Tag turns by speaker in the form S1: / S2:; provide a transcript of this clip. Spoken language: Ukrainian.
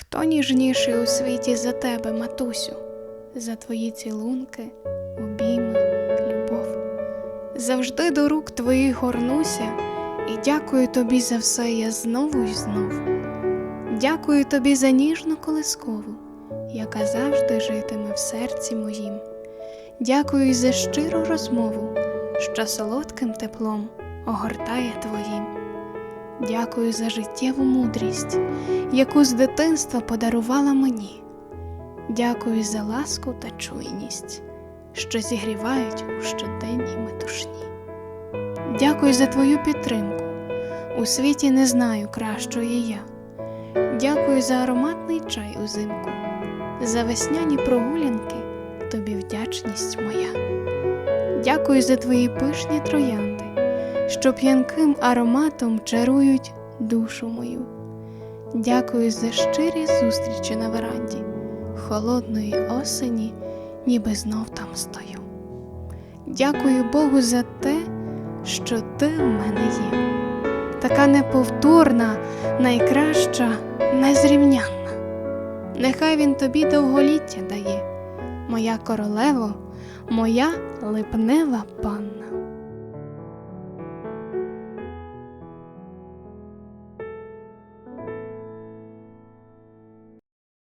S1: Хто ніжніший у світі за тебе, матусю, за твої цілунки, обійми, любов. Завжди до рук твоїх горнуся, і дякую тобі за все я знову і знову. Дякую тобі за ніжну колискову, яка завжди житиме в серці моїм. Дякую за щиру розмову, що солодким теплом огортає твоїм. Дякую за життєву мудрість, яку з дитинства подарувала мені. Дякую за ласку та чуйність, що зігрівають у щоденній метушні. Дякую за твою підтримку. У світі не знаю кращої я. Дякую за ароматний чай узимку, за весняні прогулянки, тобі вдячність моя. Дякую за твої пишні троянди, що п'янким ароматом чарують душу мою. Дякую за щирі зустрічі на веранді, холодної осені, ніби знов там стою. Дякую Богу за те, що ти в мене є, така неповторна, найкраща, незрівнянна. Нехай він тобі довголіття дає, моя королево, моя липнева панна.